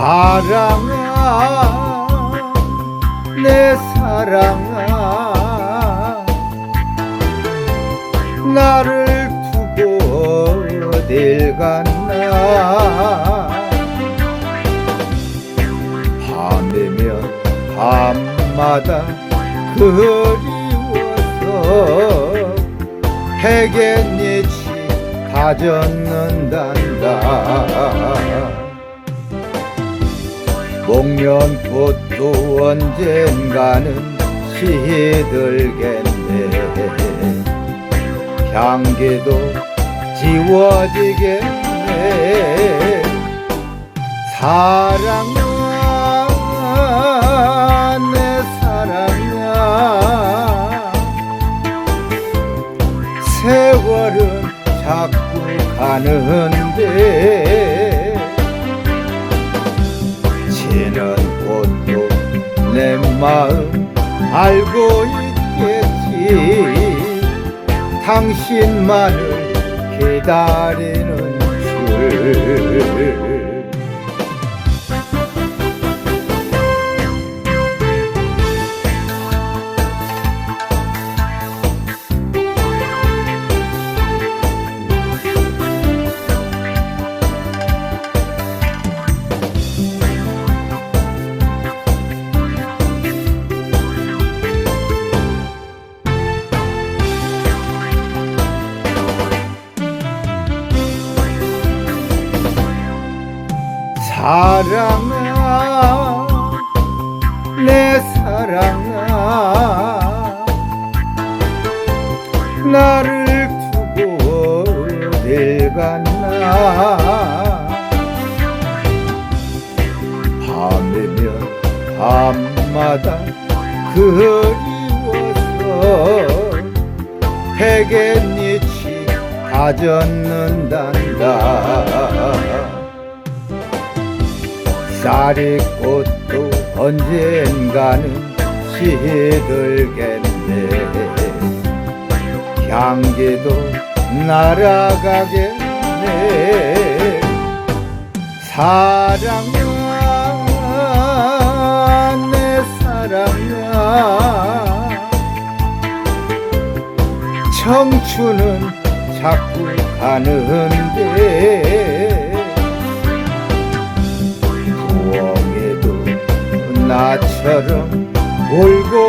사랑아 내 사랑아. 나를 두고 어딜 갔나? 밤이면 밤마다 그리워서 해겐잎이 다 젖는단다 목련꽃도 언젠가는 시들겠네. 향기도 지워지겠네. 사랑아 내 사랑아 세월은 자꾸 가는데 지는 꽃도 내 마음 알고 있겠지. 당신만을 기다리는 줄 사랑아 내 사랑아 나를 두고 어딜 갔나? 밤이면 밤마다 그리워서 해겐잎이 다 젖는단다 쌀이꽃도 언젠가는 시들겠네. 향기도 날아가겠네. 사랑아 내 사랑아. 청춘은 자꾸 가는데 나처럼 울고